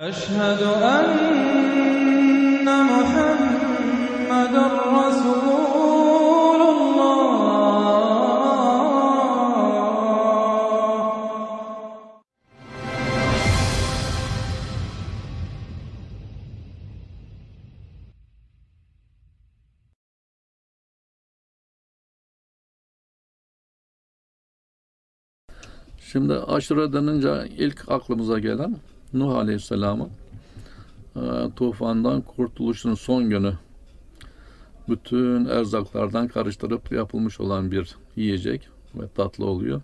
أشهد أن محمد رسول الله Şimdi aşure denince ilk aklımıza gelen Nuh Aleyhisselam'ın e, tufandan kurtuluşun son günü bütün erzaklardan karıştırıp yapılmış olan bir yiyecek ve tatlı oluyor.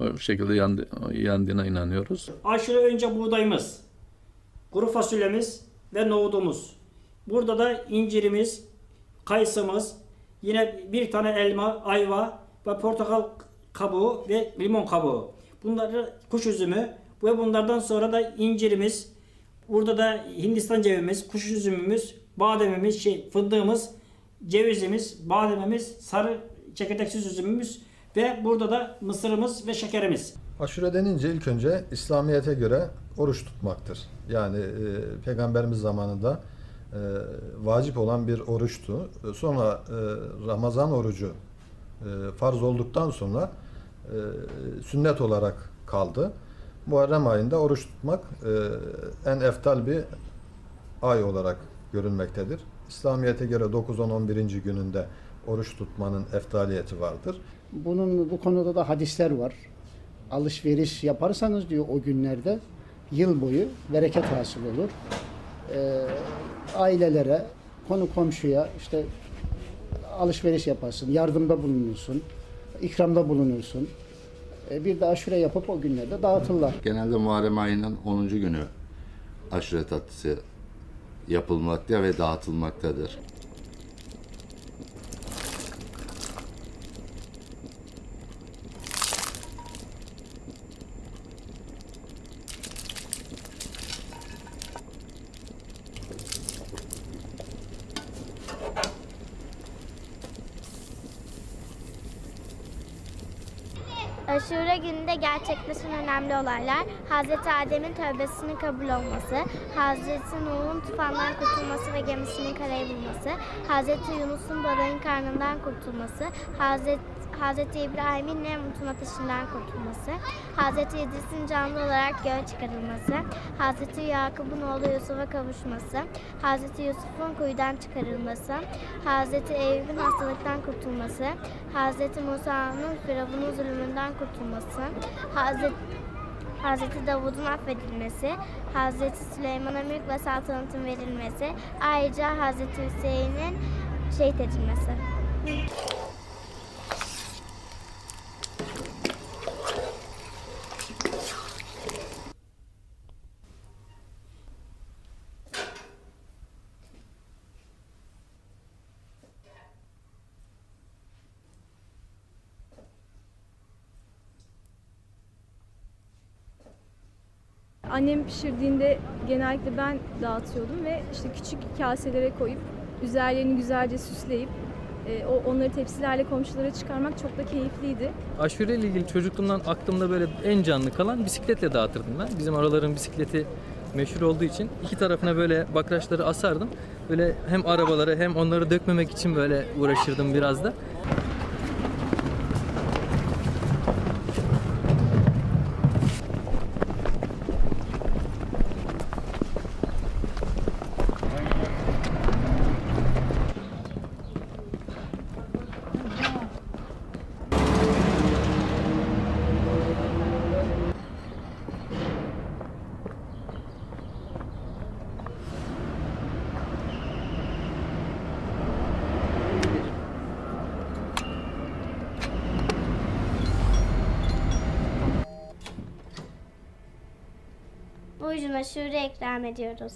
O şekilde yendi, yendiğine inanıyoruz. Aşure önce buğdayımız, kuru fasulyemiz ve nohudumuz. Burada da incirimiz, kayısımız, yine bir tane elma, ayva ve portakal kabuğu ve limon kabuğu. Bunları kuş üzümü ve bunlardan sonra da incirimiz, burada da Hindistan cevizimiz, kuş üzümümüz, bademimiz, şey, fındığımız, cevizimiz, bademimiz, sarı çekirdeksiz üzümümüz ve burada da mısırımız ve şekerimiz. Aşure denince ilk önce İslamiyet'e göre oruç tutmaktır. Yani e, Peygamberimiz zamanında e, vacip olan bir oruçtu. E, Sonra e, Ramazan orucu e, farz olduktan sonra e, sünnet olarak kaldı. Muharrem ayında oruç tutmak e, en eftal bir ay olarak görülmektedir. İslamiyet'e göre 9-10-11. gününde oruç tutmanın eftaliyeti vardır. Bunun bu konuda da hadisler var. Alışveriş yaparsanız diyor o günlerde yıl boyu bereket hasıl olur. Ee, ailelere, konu komşuya işte alışveriş yaparsın, yardımda bulunursun, ikramda bulunursun. Ee, bir de aşure yapıp o günlerde dağıtırlar. Genelde Muharrem ayının 10. günü aşure tatlısı yapılmakta ve dağıtılmaktadır. Aşure gününde gerçekleşen önemli olaylar Hazreti Adem'in tövbesinin kabul olması, Hazreti Nuh'un tufandan kurtulması ve gemisinin karaya bulması, Hazreti Yunus'un balığın karnından kurtulması, Hazreti Hazreti İbrahim'in Nemrut'un ateşinden kurtulması, Hazreti İdris'in canlı olarak göğe çıkarılması, Hazreti Yakup'un oğlu Yusuf'a kavuşması, Hazreti Yusuf'un kuyudan çıkarılması, Hazreti Eyüp'ün hastalıktan kurtulması, Hazreti Musa'nın Firavun'un zulmünden kurtulması, Hazreti Hazreti Davud'un affedilmesi, Hazreti Süleyman'a mülk ve saltanatın verilmesi, ayrıca Hazreti Hüseyin'in şehit edilmesi. Annem pişirdiğinde genellikle ben dağıtıyordum ve işte küçük kaselere koyup üzerlerini güzelce süsleyip e, o onları tepsilerle komşulara çıkarmak çok da keyifliydi. Aşure ile ilgili çocukluğumdan aklımda böyle en canlı kalan bisikletle dağıtırdım ben. Bizim araların bisikleti meşhur olduğu için iki tarafına böyle bakraçları asardım. Böyle hem arabaları hem onları dökmemek için böyle uğraşırdım biraz da. Bu yüzden aşure ikram ediyoruz.